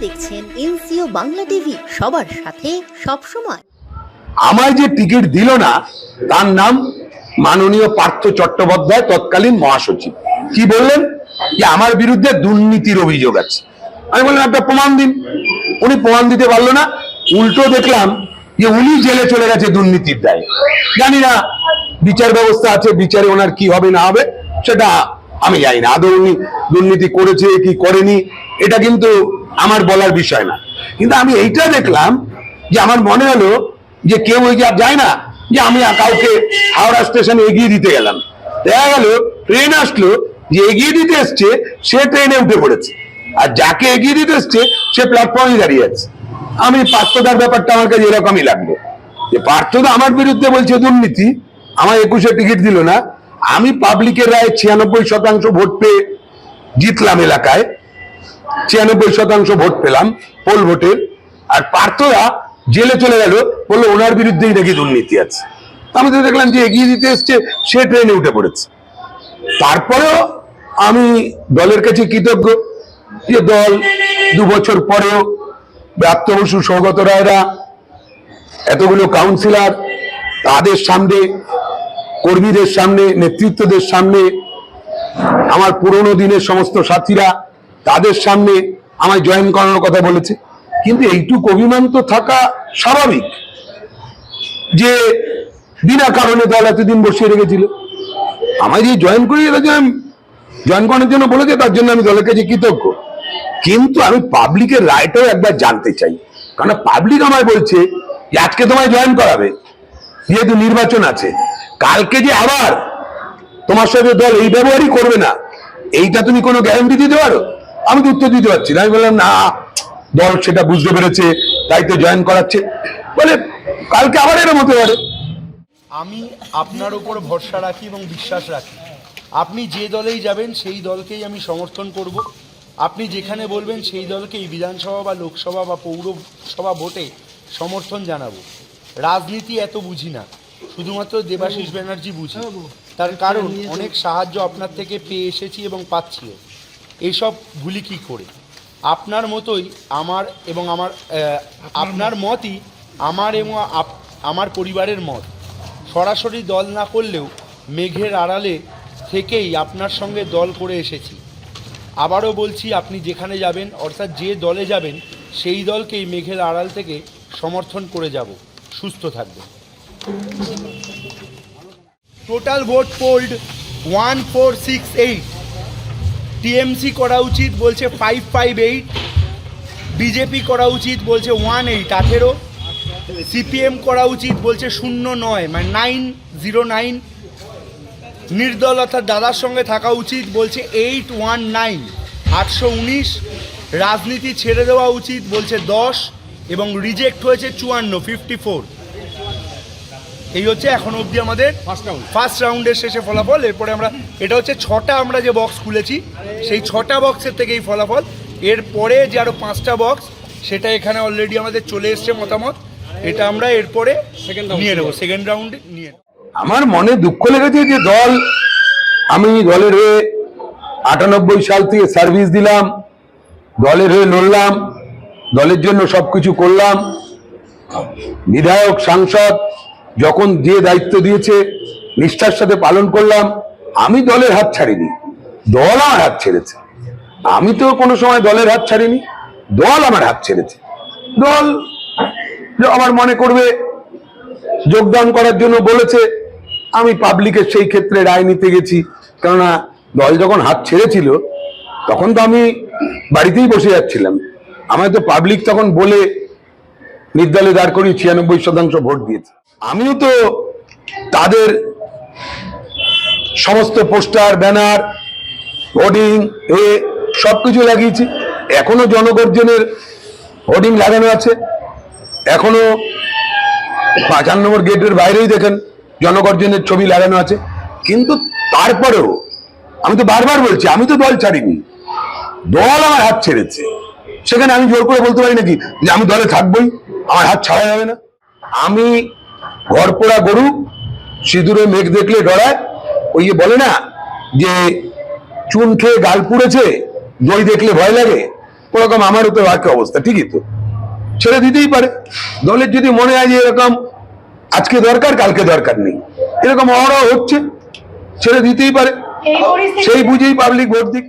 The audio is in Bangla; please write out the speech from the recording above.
দেখছেন এনসিও বাংলা টিভি সবার সাথে সব সময় আমায় যে টিকিট দিল না, তার নাম মাননীয় পার্থ চট্টোপাধ্যায়, তৎকালীন মহাসচিব। কি বললেন? যে আমার বিরুদ্ধে দুর্নীতির অভিযোগ আছে। আমি বললাম, একটা প্রমাণ দিন। উনি প্রমাণ দিতে পারল না। উল্টো দেখলাম যে উনি জেলে চলে গেছে দুর্নীতির দায়ে। জানি না বিচার ব্যবস্থা আছে, বিচারে ওনার কি হবে, না হবে, সেটা আমি জানি না। আদৌ উনি দুর্নীতি করেছে, কি করেনি, এটা কিন্তু আমার বলার বিষয় না। কিন্তু আমি এইটা দেখলাম যে আমার মনে হলো যে কেউ ওই যে যায় না, যে আমি কাউকে হাওড়া স্টেশনে এগিয়ে দিতে গেলাম। দেখা গেল, ট্রেন আসলো, যে এগিয়ে দিতে এসছে, সে ট্রেনে উঠে পড়েছে। আর যাকে এগিয়ে দিতে এসছে, সে প্ল্যাটফর্মে দাঁড়িয়ে আছে। আমি পার্থদার ব্যাপারটা আমার কাছে এরকমই লাগল। যে পার্থদা আমার বিরুদ্ধে বলছে দুর্নীতি আমার একুশে টিকিট দিল না আমি পাবলিকের রায় ছিয়ানব্বই শতাংশ ভোট পেয়ে জিতলাম এলাকায়। ছিয়ানব্বই শতাংশ ভোট পেলাম পোল ভোটের আর পার্থরা জেলে চলে গেল, বলল ওনার বিরুদ্ধেই নাকি দুর্নীতি আছে। আমি তো দেখলাম যে এগিয়ে দিতে এসছে, সে ট্রেনে উঠে পড়েছে। তারপরেও আমি দলের কাছে কৃতজ্ঞ যে দল দু বছর পরেও ব্রাত্য সৌগত রায়রা, এতগুলো কাউন্সিলর তাদের সামনে কর্মীদের সামনে, নেতৃত্বদের সামনে, আমার পুরনো দিনের সমস্ত সাথীরা তাদের সামনে আমায় জয়েন করানোর কথা বলেছে। কিন্তু এইটুক অভিমান তো থাকা স্বাভাবিক যে বিনা কারণে দল এতদিন বসিয়ে রেখেছিল। আমায় যে জয়েন করি করিয়ে জয়েন করানোর জন্য বলেছে, তার জন্য আমি দলের কাছে কৃতজ্ঞ। কিন্তু আমি পাবলিকের রায়টাও একবার জানতে চাই। কারণ পাবলিক আমায় বলছে যে আজকে তোমায় জয়েন করাবে। যেহেতু নির্বাচন আছে, কালকে যে আবার তোমার সাথে দল এই ব্যবহারই করবে না, এইটা তুমি কোনো গ্যারান্টি দিতে পারো? আমি তো উত্তর দিতে পারছি না। আমি বললাম, না, দল সেটা বুঝতে পেরেছে তাই তো জয়েন করাচ্ছে। বলে, কালকে আবার এরম হতে পারে। আমি আপনার উপর ভরসা রাখি এবং বিশ্বাস রাখি। আপনি যে দলেই যাবেন, সেই দলকেই আমি সমর্থন করব। আপনি যেখানে বলবেন, সেই দলকেই বিধানসভা বা লোকসভা বা পৌরসভা ভোটে সমর্থন জানাব। রাজনীতি এত বুঝি না। শুধুমাত্র দেবাশিস ব্যানার্জি বুঝি। তার কারণ অনেক সাহায্য আপনার থেকে পেয়ে এসেছি এবং পাচ্ছিও এইসব ভুলি কী করে? আপনার মতোই আমার এবং আমার আপনার মতই আমার এবং আমার পরিবারের মত। সরাসরি দল না করলেও মেঘের আড়ালে থেকেই আপনার সঙ্গে দল করে এসেছি। আবারও বলছি আপনি যেখানে যাবেন অর্থাৎ যে দলে যাবেন সেই দলকেই মেঘের আড়াল থেকে সমর্থন করে যাব। সুস্থ থাকবে। Total vote polled one four six eight TMC করা উচিত বলছে ফাইভ ফাইভ এইট বিজেপি করা উচিত বলছে ওয়ান এইট আঠেরো। সিপিএম করা উচিত বলছে শূন্য নয় মানে নাইন জিরো নাইন নির্দল অর্থাৎ দাদার সঙ্গে থাকা উচিত বলছে এইট ওয়ান নাইন আটশো উনিশ। রাজনীতি ছেড়ে দেওয়া উচিত বলছে দশ। এবং রিজেক্ট হয়েছে চুয়ান্ন ফিফটি ফোর এই হচ্ছে এখন অবধি আমাদের ফার্স্ট রাউন্ড ফার্স্ট রাউন্ডের শেষে ফলাফল। এরপরে আমরা এটা হচ্ছে ছটা আমরা যে বক্স খুলেছি সেই ছটা বক্সের থেকে এই ফলাফল। এরপরে যে আরও পাঁচটা বক্স সেটা এখানে অলরেডি আমাদের চলে এসছে মতামত। এটা আমরা এরপরে নিয়ে নেব। সেকেন্ড রাউন্ডে নিয়ে নেব। আমার মনে দুঃখ লেগেছে যে দল আমি দলের হয়ে আটানব্বই সাল থেকে সার্ভিস দিলাম দলের হয়ে লড়লাম। দলের জন্য সবকিছু করলাম। বিধায়ক, সাংসদ যখন যে দায়িত্ব দিয়েছে, নিষ্ঠার সাথে পালন করলাম। আমি দলের হাত ছাড়িনি। দল আমার হাত ছেড়েছে। আমি তো কোনো সময় দলের হাত ছাড়িনি। দল আমার হাত ছেড়েছে। দল আমার মনে করবে, যোগদান করার জন্য বলেছে, আমি পাবলিকের সেই ক্ষেত্রে রায় নিতে গেছি। কেননা দল যখন হাত ছেড়েছিল, তখন তো আমি বাড়িতেই বসে যাচ্ছিলাম। আমায় তো পাবলিক তখন বলে নির্দলে দাঁড় করিয়ে ছিয়ানব্বই শতাংশ ভোট দিয়েছে। আমিও তো তাদের সমস্ত পোস্টার, ব্যানার, হোর্ডিং, এ সব কিছু লাগিয়েছি। এখনও জনগর্জনের হোর্ডিং লাগানো আছে। এখনও পাঁচান নম্বর গেটের বাইরেই দেখেন জনগর্জনের ছবি লাগানো আছে। কিন্তু তারপরেও আমি তো বারবার বলছি, আমি তো দল ছাড়িনি। দল আমার হাত ছেড়েছে। সেখানে আমি জোর করে বলতে পারি নাকি যে আমি দলে থাকবই আমার হাত ছাড়া যাবে না। আমি ঘর পোড়া গরু সিঁদুরে মেঘ দেখলে ডরায়। ওই বলে না যে চুন খেয়ে গাল পুড়েছে দই দেখলে ভয় লাগে। ওরকম আমারও তো একই অবস্থা ঠিকই তো। ছেড়ে দিতেই পারে। দলের যদি মনে হয় যে এরকম আজকে দরকার কালকে দরকার নেই। এরকম অহরহ হচ্ছে ছেড়ে দিতেই পারে। সেই বুঝেই পাবলিক ভোট দিক।